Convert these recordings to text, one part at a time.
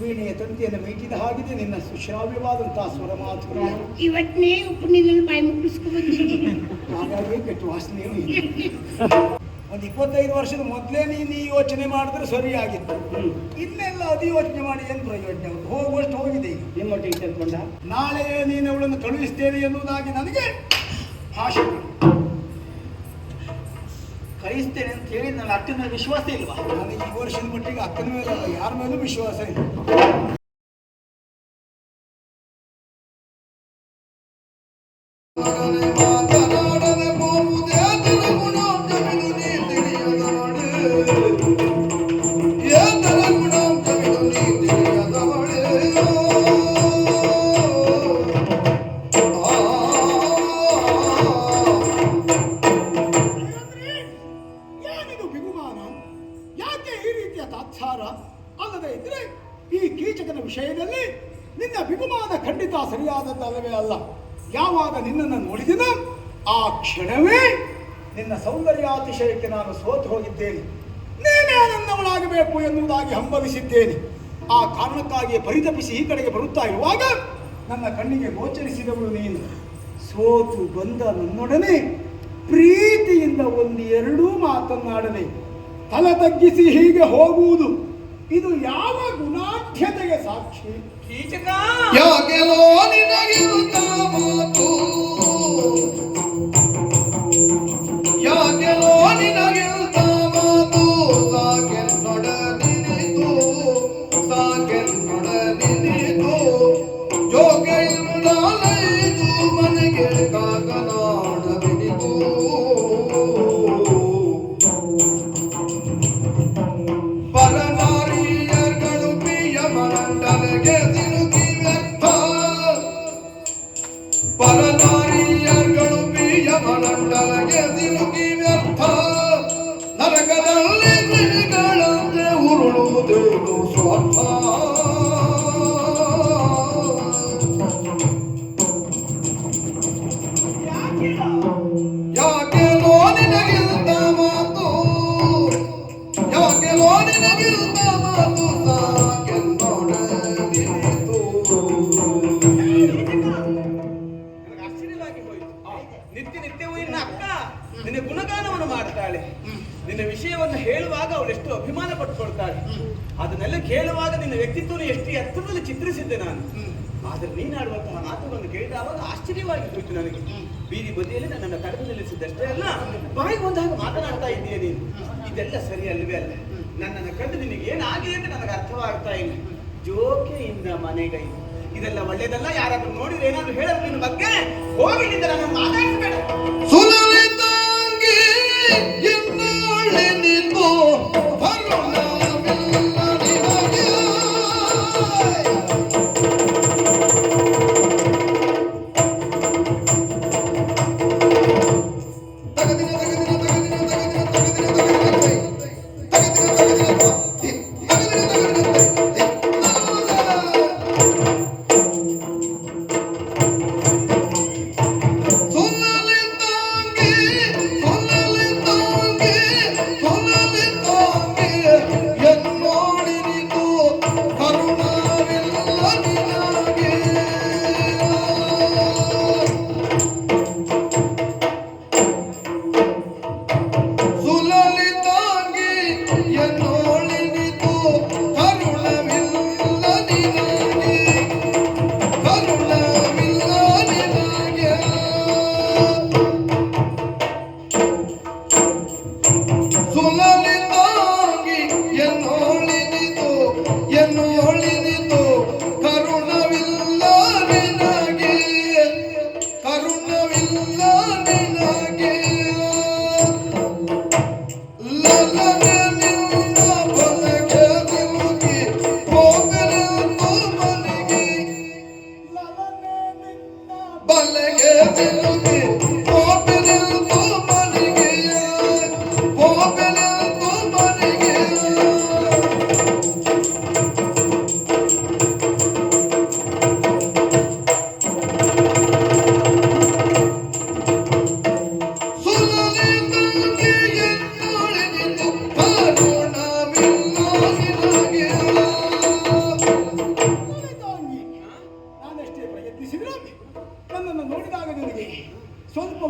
ವೀಣೆಯ ತಂತಿಯನ್ನು ಮೀಟಿದ ಹಾಗಿದೆ ನಿನ್ನ ಸುಶ್ರಾವ್ಯವಾದಂತಹ ಸ್ವರ ಮಾತುಗಳು. ಇವತ್ತನೇ ಉಪ್ಪಿನಲ್ಲಿ ಬಾಯಿ ಮುಟ್ಟಿಸ್ಕೊ ಬಂದಿದ್ದೀನಿ. ಹಾಗಾಗಿ ಕೆಟ್ಟು ವಾಸನೆಯೂ ಒಂದು ಇಪ್ಪತ್ತೈದು ವರ್ಷದ ಮೊದಲೇ ನೀನು ಈ ಯೋಚನೆ ಮಾಡಿದ್ರೆ ಸರಿಯಾಗಿತ್ತು. ಇನ್ನೆಲ್ಲ ಅದು ಯೋಚನೆ ಮಾಡಿ ಏನು ಪ್ರಯೋಜನ? ಹೋಗುವಷ್ಟು ಹೋಗಿದೆ ನಿಮ್ಮ ಟೀಚರ್ ಕೊಂಡ? ನಾಳೆ ನೀನು ಅವಳನ್ನು ಕಳುಹಿಸ್ತೇನೆ ಎನ್ನುವುದಾಗಿ ನನಗೆ ಭಾಷೆ ಕೊಡು. ಕಳಿಸ್ತೇನೆ ಅಂತ ಹೇಳಿ ನನ್ನ ಮೇಲೆ ವಿಶ್ವಾಸ ಇಲ್ವಾ ನನಗೆ ಈ ವರ್ಷದ ಮಟ್ಟಿಗೆ ಅಕ್ಕನ ಮೇಲೆ ಯಾರ ಮೇಲೂ ವಿಶ್ವಾಸ ಇಲ್ಲ ಕಾರಣಕ್ಕಾಗಿ ಪರಿತಪಿಸಿ ಈ ಕಡೆಗೆ ಬರುತ್ತಾ ಇರುವಾಗ ನನ್ನ ಕಣ್ಣಿಗೆ ಗೋಚರಿಸಿದವಳು ನೀನು. ಸೋತು ಬಂದ ನನ್ನೊಡನೆ ಪ್ರೀತಿಯಿಂದ ಒಂದು ಎರಡೂ ಮಾತನ್ನಾಡದೆ ತಲೆ ತಗ್ಗಿಸಿ ಹೀಗೆ ಹೋಗುವುದು. ಇದು ಯಾವ ಗುಣಾಢ್ಯತೆಗೆ ಸಾಕ್ಷಿ? ಇದೆಲ್ಲ ಸರಿ ಅಲ್ವೇ ಅಲ್ಲ ನನ್ನನ್ನು ಕಂಡು ನಿನಗೆ ಏನಾಗಿದೆ ಅಂತ ನನಗೆ ಅರ್ಥವಾಗ್ತಾ ಇಲ್ಲ. ಜೋಕೆಯಿಂದ ಮನೆಗೈ ಇದೆಲ್ಲ ಒಳ್ಳೇದಲ್ಲ ಯಾರಾದ್ರೂ ನೋಡಿದ್ರೆ ಏನಾದ್ರು ಹೇಳೋದು ನಿನ್ನ ಬಗ್ಗೆ? ಹೋಗಿ ನಿಂದ ನನ್ನ ಮಾತಾಡಿಸ್ಬೇಡ ಸುಲಲಿತಾಂಗಿ ಎನ್ನೊಳೆನಿತು ಕರುಣವಿಲ್ಲ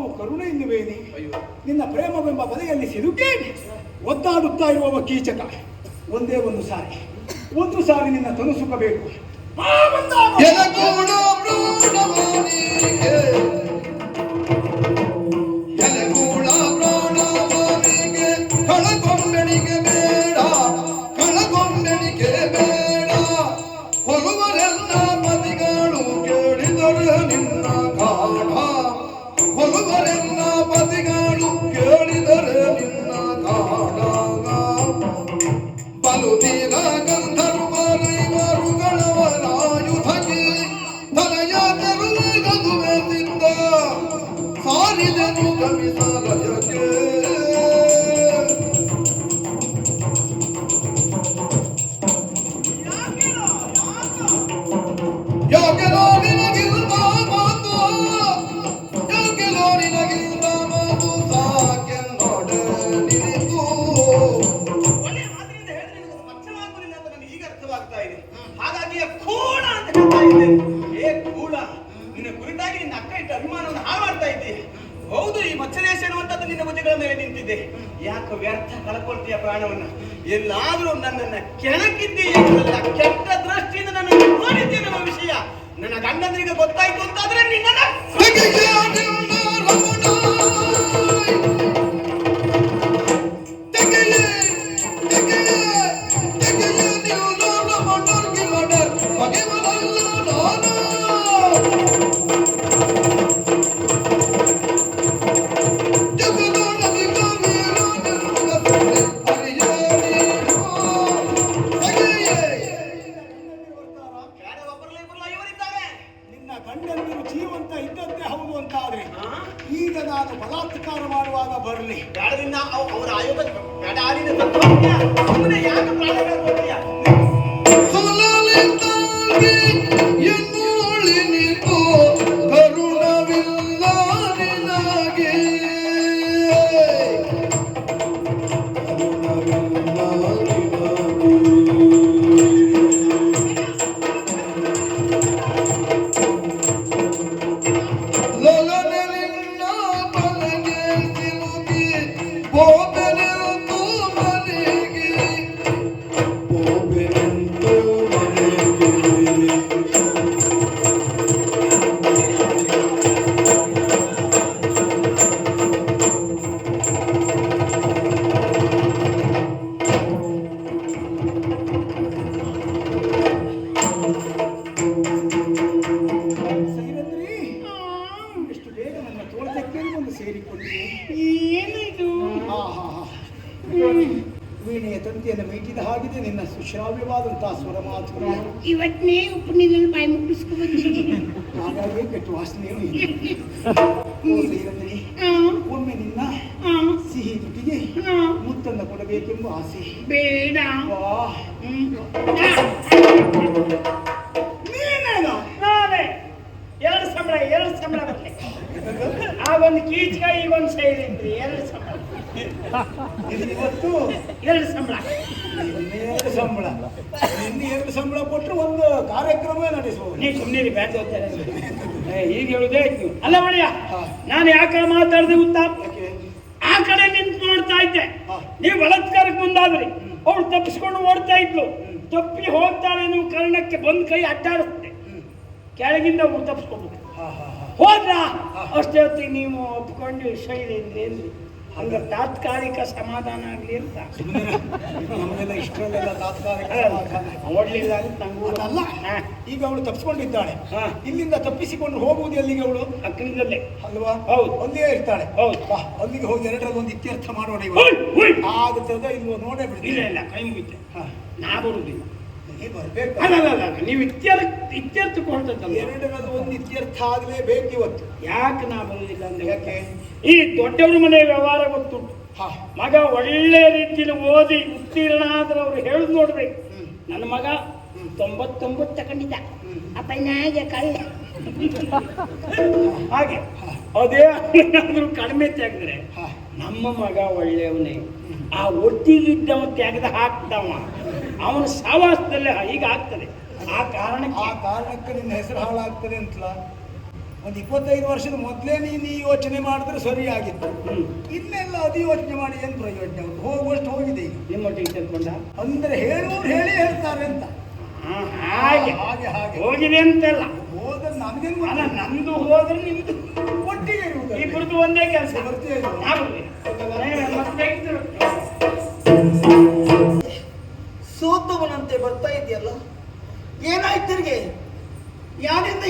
ಕರುಣೆ ಎನ್ನುವೇನೆ? ಅಯ್ಯೋ. ನಿನ್ನ ಪ್ರೇಮವೆಂಬ ಬಲೆಯಲ್ಲಿ ಸಿಲುಕಿ ಒದ್ದಾಡುತ್ತಾ ಇರುವವ ಕೀಚಕ. ಒಂದೇ ಒಂದು ಸಾರಿ. ಒಂದು ಸಾರಿ ನಿನ್ನ ತನುಸುಕಬೇಕು. ಬಾ ಸಾರಿದನು ಕವಿಸಲಯಕ್ಕೆ ಕಳ್ಕೊಳ್ತೀಯ ಪ್ರಾಣವನ್ನ? ಎಲ್ಲಾದ್ರೂ ನನ್ನನ್ನ ಕೆಣಕಿದ್ದೀಯ ಕೆಟ್ಟ ದೃಷ್ಟಿಯಿಂದ ನನ್ನನ್ನು ನೋಡಿದ್ದೀಯ ನಮ್ಮ ವಿಷಯ. ನನ್ನ ಗಂಡಂದ್ರಿಗೆ ಗೊತ್ತಾಯ್ತು ಅಂತಾದ್ರೆ ಕರುಣವಿಲ್ಲ ಮೀಟಿದ ನಿನ್ನ ಸುಶ್ರಾವ್ಯವಾದಂತಹ ಸ್ವರ ಇವತ್ತೇ ಇವತ್ತನೇ ನೀರಲ್ಲಿ ಬಾಯಿ ಮುಟ್ಟಿಸ್ಕೊ ಬಂದಿದ್ದೀನಿ ಹಾಗಾಗಿ ಕೆಟ್ಟ ವಾಸನೆಯೂ ಇದೆ ಆ, ಒಮ್ಮೆ ನಿನ್ನ ಸಿಹಿ ಜೊತೆಗೆ ಮುತ್ತನ್ನು ಕೊಡಬೇಕೆಂಬ ಆಸೆ. ಬೇಡ. ಕಾರ್ಯಕ್ರಮ ನಡೆಸಬಹುದು ನೀ ಸುಮ್ಮನೆ ಬ್ಯಾಟ್ ಏ ಈಗ ಹೇಳುದೇ ಆಯ್ತು. ಅಲ್ಲ ಮಾಡಿಯ. ನಾನು ಯಾಕೆ ಮಾತಾಡಿದೆ ಗೊತ್ತಾ? ಆ ಕಡೆ ನಿಂತು ನೋಡ್ತಾ ಇದ್ದೆ. ನೀವು ಬಲತ್ಕಾರಕ್ಕೆ ಮುಂದಾದ್ರಿ. ಅವಳು ತಪ್ಪಿಸ್ಕೊಂಡು ಓಡ್ತಾ ಇದ್ಲು. ತಪ್ಪಿ ಹೋಗ್ತಾಳೆ ನೀವು ಕಾರಣಕ್ಕೆ ಬಂದ್ ಕೈ ಅಡ್ಡಾಡಿಸ್ತೆ ಕೆಳಗಿಂದ ಅವ್ರು ತಪ್ಪಿಸ್ಕೊಬೇಕು ಹೋದ್ರ? ಅಷ್ಟೇ ಹೊತ್ತಿಗೆ ನೀವು ಒಪ್ಕೊಂಡು ಶೈಲಿ ಅಂದ್ರಿ? ಹಂಗ ತಾತ್ಕಾಲಿಕ ಸಮಾಧಾನ ಆಗ್ಲಿ ಅಂತ. ನಮಗೆಲ್ಲ ಇಷ್ಟರಲ್ಲೆಲ್ಲ ತಾತ್ಕಾಲಿಕ ಅಲ್ಲ. ನೋಡ್ಲಿಲ್ಲ ಅಂತ ನಂಗೂ ಅದಲ್ಲ ಈಗ ಅವಳು ತಪ್ಪಿಸ್ಕೊಂಡಿದ್ದಾಳೆ ಹಾ. ಇಲ್ಲಿಂದ ತಪ್ಪಿಸಿಕೊಂಡು ಹೋಗುವುದು ಎಲ್ಲಿಗೆ ಅವಳು? ಅಕ್ಕನದಲ್ಲೇ ಅಲ್ವಾ? ಹೌದು. ಅಲ್ಲಿಯೇ ಇರ್ತಾಳೆ. ಹೌದು. ಅಲ್ಲಿಗೆ ಹೋಗಿ ಎರಡರಲ್ಲಿ ಒಂದು ಇತ್ಯರ್ಥ ಮಾಡೋಣ ಇವಾಗ. ಆಗುತ್ತದ ಇಲ್ವೋ ನೋಡೇ ಇಲ್ಲ ಬಿಡ್ತೀನಿ. ಇಲ್ಲ ಕೈ ಮುಗಿತೆ. ಹಾ. ನಾ ಬರುದಿಲ್ಲ ನೀ ಬರ್ಬೇಕು. ಅಲ್ಲ ಅಲ್ಲ ಅಲ್ಲ ನೀವು ಇತ್ಯರ್ಥ ಇತ್ಯರ್ಥಕ್ಕೆ ಹೊರಟದ್ದಲ್ಲ ಎರಡರಲ್ಲಿ ಒಂದು ಇತ್ಯರ್ಥ ಆಗಲೇಬೇಕು ಇವತ್ತು. ಯಾಕೆ ನಾ ಬರುದಿಲ್ಲ ಅಂದ್ರೆ ಯಾಕೆ? ಈ ದೊಡ್ಡವ್ರ ಮನೆ ವ್ಯವಹಾರ ಗೊತ್ತುಂಟು. ಹಾ. ಮಗ ಒಳ್ಳೆ ರೀತಿಯಲ್ಲಿ ಓದಿ ಉತ್ತೀರ್ಣ ಆದ್ರೆ ಅವ್ರು ಹೇಳುದು ನೋಡ್ಬೇಕು. ನನ್ನ ಮಗ ತೊಂಬತ್ತೊಂಬತ್ತು ತಗೊಂಡಿದ್ದ ಅಪ್ಪನಾಗೆ ಕಳ್ಳ. ಹಾಗೆ ಅದೇ ಏನಾದ್ರೂ ಕಡಿಮೆ ತೆಗೆದ್ರೆ ನಮ್ಮ ಮಗ ಒಳ್ಳೆಯವನೇ. ಆ ಒಟ್ಟಿಗಿದ್ದವ ತೆಗೆದು ಹಾಕ್ತವ ಅವನ ಸಾವಾಸದಲ್ಲೇ ಹೀಗೆ ಆಗ್ತದೆ. ಆ ಕಾರಣಕ್ಕೆ ಆ ಕಾರಣಕ್ಕೆ ನಿನ್ನ ಹೆಸರು ಹಾಳಾಗ್ತದೆ ಅಂತಲ್ಲ? ಒಂದು ಇಪ್ಪತ್ತೈದು ವರ್ಷದ ಮೊದಲೇ ನೀನು ಈ ಯೋಚನೆ ಮಾಡಿದ್ರೆ ಸರಿಯಾಗಿತ್ತು. ಇನ್ನೆಲ್ಲ ಅದು ಯೋಚನೆ ಮಾಡಿ ಏನು ಪ್ರಯೋಜನ? ಹೋಗುವಷ್ಟು ಹೋಗಿದೆ ಈಗ. ನಿಮ್ಮೊಟ್ಟಿಗೆ ಸೇರ್ಕೊಂಡ? ಅಂದ್ರೆ ಹೇಳುವವ್ರು ಹೇಳಿ ಹೇಳ್ತಾರೆ ಅಂತ. ಹಾಗೆ. ಹಾಗೆ ಹಾಗೆ ಹೋಗಿದೆ ಅಂತಲ್ಲ. ಹೋದ್ರೆ ನಮಗೆ ಅಲ್ಲ ನಂದು ಹೋದ್ರೆ ನಿಮ್ದು ಒಟ್ಟಿಗೆ ಇರುವುದಲ್ಲ. ಇಬ್ಬರದು ಒಂದೇ ಕೆಲಸ. ಬರ್ತೀಯ ಸೋತವನಂತೆ ಬರ್ತಾ ಇದೆಯಲ್ಲ? ಏನಾಯ್ತು ತಿರ್ಗಿ? ಯಾರಿಂದ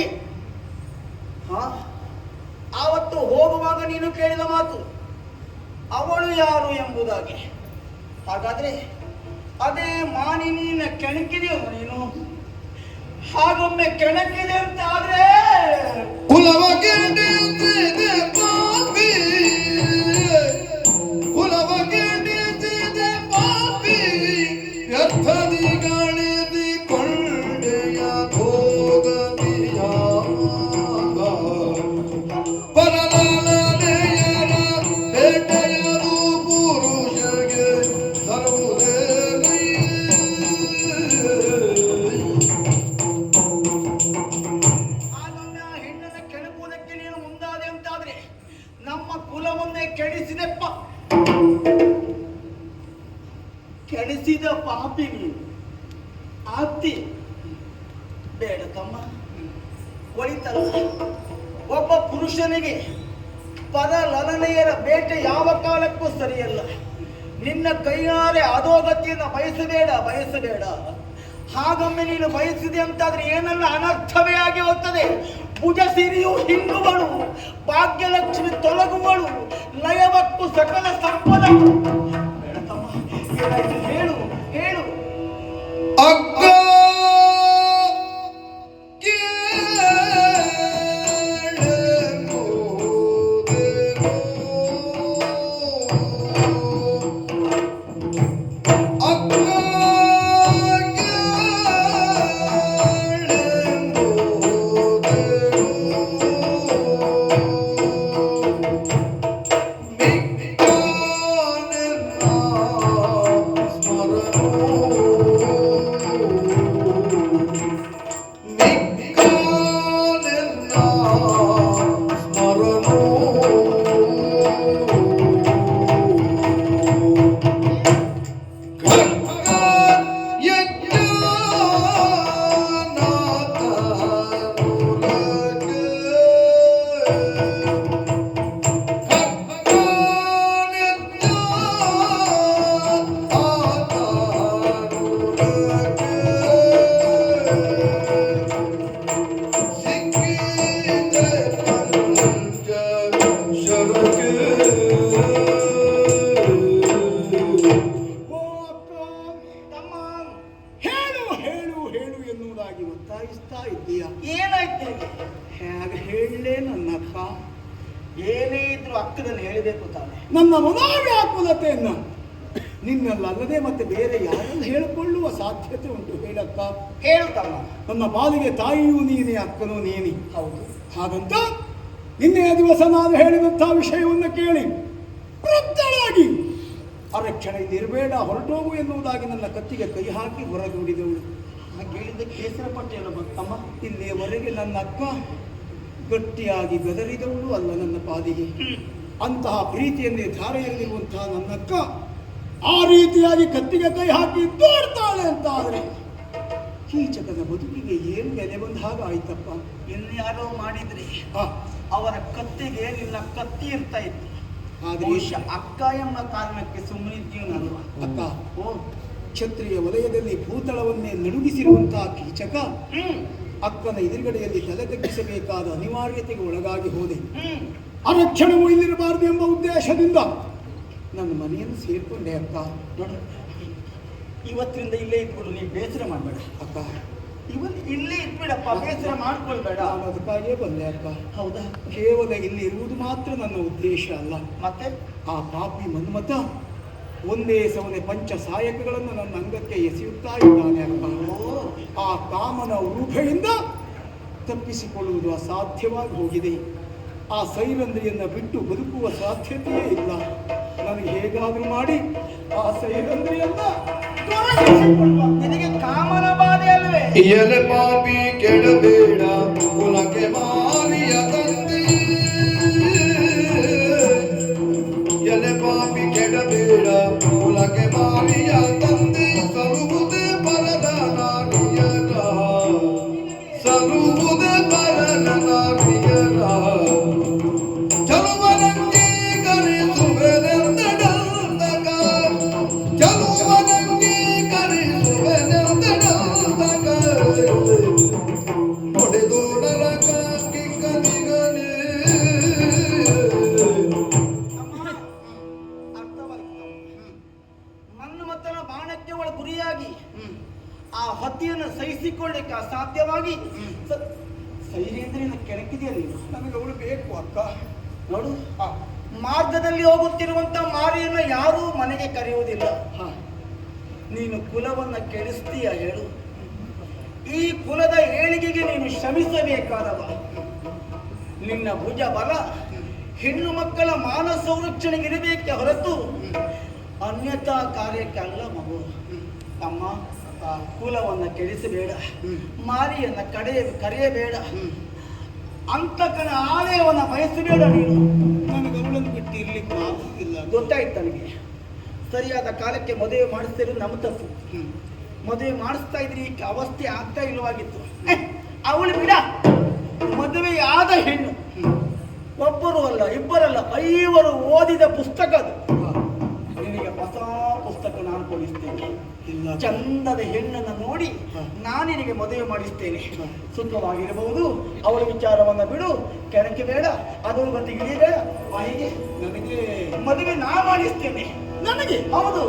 ಆವತ್ತು ಹೋಗುವಾಗ ನೀನು ಕೇಳಿದ ಮಾತು. ಅವಳು ಯಾರು ಎಂಬುದಾಗಿ. ಹಾಗಾದ್ರೆ ಅದೇ ಮಾನಿನಿನ ಕೆಣಕಿದೆಯೋ ನೀನು? ಹಾಗೊಮ್ಮೆ ಕೆಣಕಿದೆ ಅಂತ ಆದ್ರೆ ಕೈಯಾರೆ ಅಧೋಗತಿಯನ್ನು ಬಯಸಬೇಡ ಬಯಸಬೇಡ. ಹಾಗೊಮ್ಮೆ ನೀನು ಬಯಸಿದೆ ಅಂತಾದ್ರೆ ಏನನ್ನ ಅನರ್ಥವೇ ಆಗಿ ಹೋಗ್ತದೆ ಭುಜ ಸಿರಿಯು ಹಿಂಗುವಳು ಭಾಗ್ಯಲಕ್ಷ್ಮಿ ತೊಲಗುವಳು, ಲಯವತ್ತು ಸಕಲ ಸಂಪದ. ಹೇಳು. ನನ್ನ ಮನೋವ್ಯಾಕುಲತೆಯನ್ನು ನಿನ್ನಲ್ಲದೆ ಮತ್ತೆ ಬೇರೆ ಯಾರನ್ನು ಹೇಳಿಕೊಳ್ಳುವ ಸಾಧ್ಯತೆ ಉಂಟು ಹೇಳಕ್ಕ ಹೇಳ್ತಲ್ಲ. ನನ್ನ ಪಾಲಿಗೆ ತಾಯಿಯೂ ನೀನೇ ಅಕ್ಕನೂ ನೀನಿ. ಹೌದು. ಹಾಗಂತ ನಿನ್ನೆಯ ದಿವಸ ನಾನು ಹೇಳಿದಂಥ ವಿಷಯವನ್ನು ಕೇಳಿ ವೃದ್ಧಳಾಗಿ ಅರಕ್ಷಣೆ ನಿರ್ಬೇಡ ಹೊರಟೋಗು ಎನ್ನುವುದಾಗಿ ನನ್ನ ಕತ್ತಿಗೆ ಕೈ ಹಾಕಿ ಹೊರಗೂಡಿದವಳು ಕೇಳಿದ ಕೇಸರ ಪಟ್ಟೆಯನ್ನು ಭಕ್ತಮ್ಮ ಇಲ್ಲಿಯವರೆಗೆ ನನ್ನ ಅಕ್ಕ ಗಟ್ಟಿಯಾಗಿ ಗದರಿದವಳು ಅಲ್ಲ ನನ್ನ ಪಾದಿಗೆ ಅಂತಹ ಪ್ರೀತಿಯನ್ನೇ ಧಾರೆಯಲ್ಲಿರುವಂತಹ ನನ್ನಕ್ಕ ಆ ರೀತಿಯಾಗಿ ಕತ್ತಿಗೆ ಕೈ ಹಾಕಿ ತೋರ್ತಾಳೆ ಅಂತ ಆದರೆ ಕೀಚಕನ ಬದುಕಿಗೆ ಏನು ಬೆಲೆ ಬಂದ ಹಾಗೆ ಆಯ್ತಪ್ಪ? ಇನ್ಯಾರೋ ಮಾಡಿದ್ರೆ ಅವರ ಕತ್ತಿಗೆ ನಿನ್ನ ಕತ್ತಿ ಇರ್ತಾ ಇತ್ತು. ಆದ್ರೆ ಬಹುಶಃ ಅಕ್ಕ ಎಂಬ ಕಾರಣಕ್ಕೆ ಸುಮ್ಮನಿದ್ದೀವಿ ನಾನು. ಅಕ್ಕ ಓ. ಕ್ಷತ್ರಿಯ ವಲಯದಲ್ಲಿ ಭೂತಳವನ್ನೇ ನಡುಗಿಸಿರುವಂತಹ ಕೀಚಕ ಅಕ್ಕನ ಎದುರುಗಡೆಯಲ್ಲಿ ತಲೆ ತಗ್ಗಿಸಬೇಕಾದ ಅನಿವಾರ್ಯತೆಗೆ ಒಳಗಾಗಿ ಹೋದೆ. ಅರಕ್ಷಣವು ಇಲ್ಲಿರಬಾರದು ಎಂಬ ಉದ್ದೇಶದಿಂದ. ನನ್ನ ಮನೆಯನ್ನು ಸೇರಿಕೊಂಡೆ ಅಕ್ಕ. ನೋಡು ಇವತ್ತಿನಿಂದ ಇಲ್ಲೇ ಇದ್ಬಿಡು ನೀ ಬೇಸರ ಮಾಡಬೇಡ. ಅಕ್ಕ. ಇವತ್ತು ಇಲ್ಲೇ ಇಟ್ಬಿಡಪ್ಪ ಬೇಸರ ಮಾಡ್ಕೊಳ್ಬೇಡ. ಅದಕ್ಕಾಗಿಯೇ ಬಂದೆ ಅಕ್ಕ. ಹೌದಾ? ಕೇವಲ ಇಲ್ಲಿ ಇರುವುದು ಮಾತ್ರ ನನ್ನ ಉದ್ದೇಶ ಅಲ್ಲ. ಮತ್ತೆ? ಆ ಪಾಪಿ ಮನ್ಮತ ಒಂದೇ ಸವನೆ ಪಂಚ ಸಹಾಯಕಗಳನ್ನು ನನ್ನ ಅಂಗಕ್ಕೆ ಎಸೆಯುತ್ತಾ ಇದ್ದಾನೆ ಅಕ್ಕ. ಆ ಕಾಮನ ರೂಪೆಯಿಂದ ತಪ್ಪಿಸಿಕೊಳ್ಳುವುದು ಅಸಾಧ್ಯವಾಗಿ ಹೋಗಿದೆ. ಆ ಸೈರಂಧ್ರಿಯನ್ನು ಬಿಟ್ಟು ಬದುಕುವ ಸಾಧ್ಯತೆಯೇ ಇಲ್ಲ. ನನಗೆ ಹೇಗಾದರೂ ಮಾಡಿ ಆ ಸೈರಂಧ್ರಿಯನ್ನ ನಿನಗೆ ಕಾಮನ ಬಾಧೆ ಅಲ್ಲವೇ ಎಲೆ ಪಾಪಿ ಕೆಡಬೇಡ ಕುಲಕ್ಕೆ ಮಾರಿಯ ತಂದೆ. ಎಲೆ ಪಾಪಿ ಕೆಡಬೇಡ ಕುಲಕ್ಕೆ ಮಾರಿಯ ತಂದೆ. ನಿನ್ನ ಭುಜ ಬಲ. ಹೆಣ್ಣು ಮಕ್ಕಳ ಮಾನ ಸಂರಕ್ಷಣೆಗೆ ಇರಬೇಕೆ ಹೊರತು ಅನ್ಯತಾ ಕಾರ್ಯಕ್ಕೆ ಅಲ್ಲ ಮಗು. ತಮ್ಮ ಕುಲವನ್ನ ಕೆಡಿಸಬೇಡ. ಮಾರಿಯನ್ನ ಕಡೆಯ ಕರೆಯಬೇಡ. ಅಂತಕನ ಆಲಯವನ್ನ ಬಯಸಬೇಡ ನೀನು. ನನಗೆ ಅವಳನ್ನು ಬಿಟ್ಟು ಇರ್ಲಿಕ್ಕೆ ಆಗುದಿಲ್ಲ ಗೊತ್ತಾಯ್ತು ನನಗೆ. ಸರಿಯಾದ ಕಾಲಕ್ಕೆ ಮದುವೆ ಮಾಡಿಸ್ತಿರೋದು ನಮ್ಮ ತಪ್ಪು. ಮದುವೆ ಮಾಡಿಸ್ತಾ ಇದ್ರೆ ಈ ಅವಸ್ಥೆ ಆಗ್ತಾ ಇಲ್ಲವಾಗಿತ್ತು. ಅವಳು ಬಿಡ. ಮದುವೆ ಆದ ಹೆಣ್ಣು. ಒಬ್ಬರು ಅಲ್ಲ ಇಬ್ಬರಲ್ಲ ಐವರು ಓದಿದ ಪುಸ್ತಕ ಅದು. ನಿನಗೆ ಹೊಸ ಪುಸ್ತಕ ನಾನು ಕೊಡಿಸ್ತೇನೆ. ಚಂದದ ಹೆಣ್ಣನ್ನು ನೋಡಿ ನಾನು ನಿನಗೆ ಮದುವೆ ಮಾಡಿಸ್ತೇನೆ. ಸುಖವಾಗಿರಬಹುದು. ಅವಳ ವಿಚಾರವನ್ನ ಬಿಡು. ಕೆಣಕೆ ಬೇಡ ಅದರ ಮತ್ತೆ ಇಳಿಬೇಡ ಬಾಯಿಗೆ ನನಗೆ? ಮದುವೆ ನಾ ಮಾಡಿಸ್ತೇನೆ. ನನಗೆ? ಹೌದು.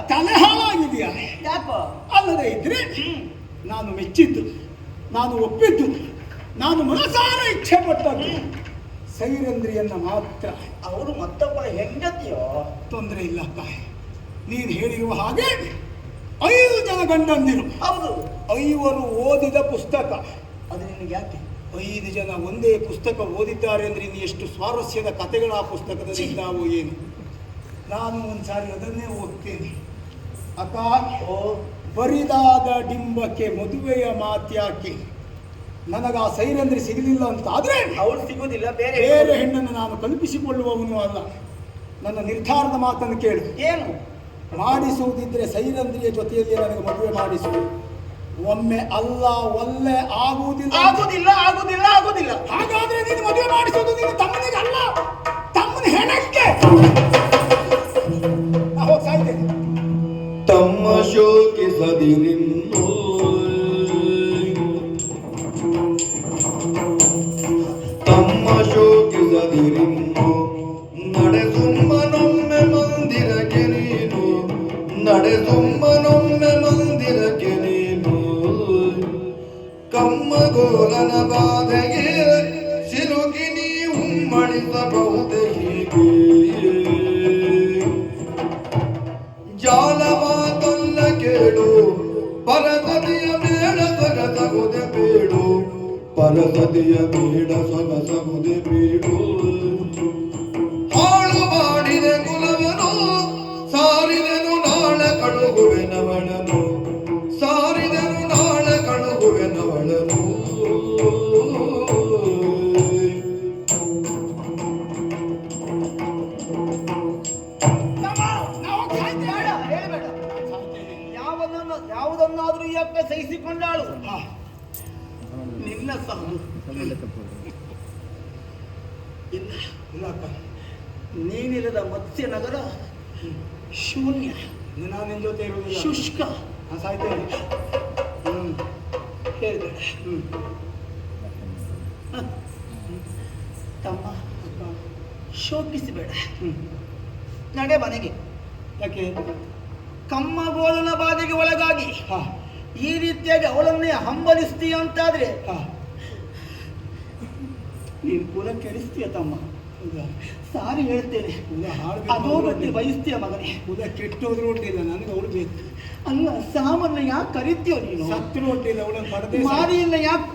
ತಲೆ ಹಾಳಾಗಿದೆಯಾ? ಯಾಕೋ? ಅಲ್ಲದೆ ಇದ್ರೆ ನಾನು ಮೆಚ್ಚಿದ್ದು ನಾನು ಒಪ್ಪಿದ್ದು ನಾನು ಮನಸಾರ ಇಚ್ಛೆ ಪಟ್ಟದ್ದು ಸೈರಂದ್ರಿಯನ್ನ ಮಾತ್ರ. ಅವರು ಮತ್ತೊಬ್ಬ ಹೆಂಡತಿಯೋ? ತೊಂದರೆ ಇಲ್ಲಪ್ಪ ನೀನು ಹೇಳಿರುವ ಹಾಗೆ ಐದು ಜನ ಗಂಡಂದಿರು. ಹೌದು. ಐವರು ಓದಿದ ಪುಸ್ತಕ. ಅದು ನಿನಗೆ ಯಾಕೆ? ಐದು ಜನ ಒಂದೇ ಪುಸ್ತಕ ಓದಿದ್ದಾರೆ ಅಂದ್ರೆ ಇನ್ನು ಎಷ್ಟು ಸ್ವಾರಸ್ಯದ ಕಥೆಗಳು ಆ ಪುಸ್ತಕದಲ್ಲಿ ನಾವು ಏನು? ನಾನು ಒಂದ್ಸಾರಿ ಅದನ್ನೇ ಓದ್ತೇನೆ. ಅತ ಓ ಬರಿದಾದ ಡಿಂಬಕ್ಕೆ ಮದುವೆಯ ಮಾತ್ಯಾಕೆ? ನನಗ ಆ ಸೈರಂದ್ರೆ ಸಿಗಲಿಲ್ಲ ಅಂತ ಆದರೆ ಅವಳು ಸಿಗೋದಿಲ್ಲ ಬೇರೆ ಬೇರೆ ಹೆಣ್ಣನ್ನು ನಾನು ಕಲ್ಪಿಸಿಕೊಳ್ಳುವವನು ಅಲ್ಲ. ನನ್ನ ನಿರ್ಧಾರದ ಮಾತನ್ನು ಕೇಳು. ಏನು? ಮಾಡಿಸುವುದಿದ್ರೆ ಸೈರಂದ್ರಿಯ ಜೊತೆಯಲ್ಲಿ ನನಗೆ ಮದುವೆ ಮಾಡಿಸು. ಒಮ್ಮೆ ಅಲ್ಲ ಒಲ್ಲೆ ಆಗುವುದಿಲ್ಲ. ಆಗುವುದಿಲ್ಲ ಆಗುವುದಿಲ್ಲ ಆಗುವುದಿಲ್ಲ ಹಾಗಾದ್ರೆ ನೀನು ಮದುವೆ ಮಾಡಿಸೋದು ನೀನು ತಮ್ಮನಿಗೆ ಅಲ್ಲ. ತಮ್ಮನ ಹೆಣಕ್ಕೆ. ಶೋಕಿಸದಿರಿನ್ನು ತಮ್ಮ ಶೋಕಿಸದಿರಿನ್ನು ನಡೆಸುಮ್ಮನೊಮ್ಮೆ ಮಂದಿರಕ್ಕೆ ನೀನು. ನಡೆಸುಮ್ಮನೊಮ್ಮೆ ಮಂದಿರಕ್ಕೆ ನೀನು. ಕಮ್ಮಗೋಲನ ಬಾಧೆಗೆ ಸಿಲುಕಿ ನೀ ಮಣಿಸಬಹುದೇ ನೀನಿರದ ಮತ್ಸ್ಯ ನಗರ ಶೂನ್ಯ. ನಾನು ಜೊತೆ ಇರುವುದಿಲ್ಲ. ಶುಷ್ಕ. ನಾನು ಹ್ಞೂ ಹ್ಮ್. ಹ್ಞೂ ಹ್ಮ್. ತಮ್ಮ ಶೋಕಿಸಬೇಡ. ಹ್ಞೂ ನಡೆ ಮನೆಗೆ. ಯಾಕೆ? ಕಮ್ಮ ಬೋಲನ ಬಾಧೆಗೆ ಒಳಗಾಗಿ ಈ ರೀತಿಯಾಗಿ ಅವಳನ್ನೇ ಹಂಬಲಿಸ್ತೀಯ ಅಂತಾದ್ರೆ ನೀನು ಕುಲ ಕೆಡಿಸ್ತೀಯ ತಮ್ಮ? ಸಾರಿ ಹೇಳ್ತೇನೆ. ಅದೋ ಗತಿ ಬಯಸ್ತೀಯ ಮಗನೇ. ಉದಾ ಕೆಟ್ಟೋದ್ರು ಒಟ್ಟಿಲ್ಲ ನನಗೆ ಅವಳು ಬೇಕು ಅಲ್ಲ ಸಾಮಾನ್ಯ ಯಾಕೆ ಕರಿತೀಯೋ ನೀನು? ಸತ್ರು ಒಟ್ಟಿಲ್ಲ ಅವಳನ್ನು ಸಾರಿ ಇಲ್ಲ ಯಾಕೆ?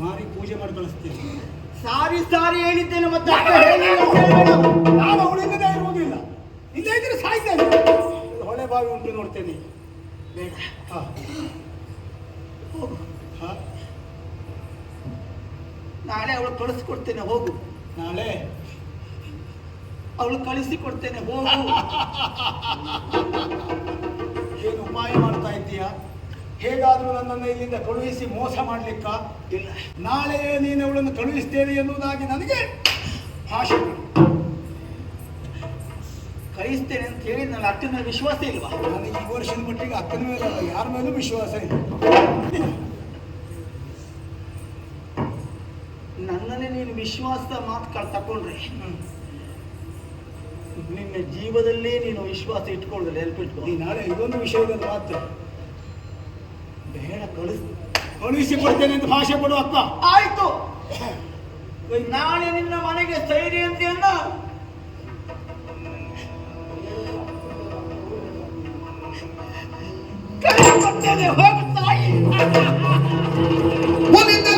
ಮಾರಿ ಪೂಜೆ ಮಾಡಿ ಕಳಿಸ್ತೇನೆ. ಸಾರಿ ಸಾರಿ ಹೇಳಿದ್ದೇನೆ ಮತ್ತೆ ನಾನು ಇರುವುದಿಲ್ಲ. ಇಲ್ಲೇ ಇದ್ರೆ ಸಾಯ್ತೇನೆ ಹೊಳೆ ಬಾವಿ ಉಂಟು ನೋಡ್ತೇನೆ. ಬೇಡ. ನಾಳೆ ಅವಳು ಕಳಿಸ್ಕೊಡ್ತೇನೆ ಹೋಗು. ನಾಳೆ? ಅವಳು ಕಳಿಸಿ ಕೊಡ್ತೇನೆ ಹೋಗು. ಏನು ಉಪಾಯ ಮಾಡ್ತಾ ಇದ್ದೀಯಾ? ಹೇಗಾದರೂ ನನ್ನನ್ನು ಇಲ್ಲಿಂದ ಕಳುಹಿಸಿ ಮೋಸ ಮಾಡ್ಲಿಕ್ಕ? ಇಲ್ಲ. ನಾಳೆ ನೀನು ಅವಳನ್ನು ಕಳುಹಿಸ್ತೇನೆ ಎನ್ನುವುದಾಗಿ ನನಗೆ ಭಾಷೆ ಕಳಿಸ್ತೇನೆ ಅಂತ ಹೇಳಿ ನನ್ನ ಅಕ್ಕನ ಮೇಲೆ ವಿಶ್ವಾಸ ಇಲ್ವಾ? ನನಗೆ ಈ ವರ್ಷದ ಮಟ್ಟಿಗೆ ಅಕ್ಕನ ಮೇಲೆ ಯಾರ ಮೇಲೂ ವಿಶ್ವಾಸ ಇಲ್ಲ. ನನ್ನನ್ನೇ ನೀನು ವಿಶ್ವಾಸದ ಮಾತು ಕಳ್ ತಕೊಂಡ್ರೆ ನಿನ್ನ ಜೀವದಲ್ಲೇ ನೀನು ವಿಶ್ವಾಸ ಇಟ್ಕೊಳ್ಳೋದಿಲ್ಲ ನೆನಪಿಟ್ಕೊ ಇಟ್ಕೊಂಡು ನಾಳೆ ಇದೊಂದು ವಿಷಯದಲ್ಲಿ ಮಾತ್ರ ಬೇಡ ಕಳಿಸ್ ಕಳುಹಿಸಿ ಕೊಡ್ತೇನೆ ಅಂತ ಭಾಷೆ ಕೊಡು ಅಪ್ಪ. ಆಯ್ತು. ನಾಳೆ ನಿನ್ನ ಮನೆಗೆ ಸೈರಿ ಅಂತ ಹೋಗುತ್ತಾಯಿ ಹೋಗು ತಾಯಿ. ಒಲಿದ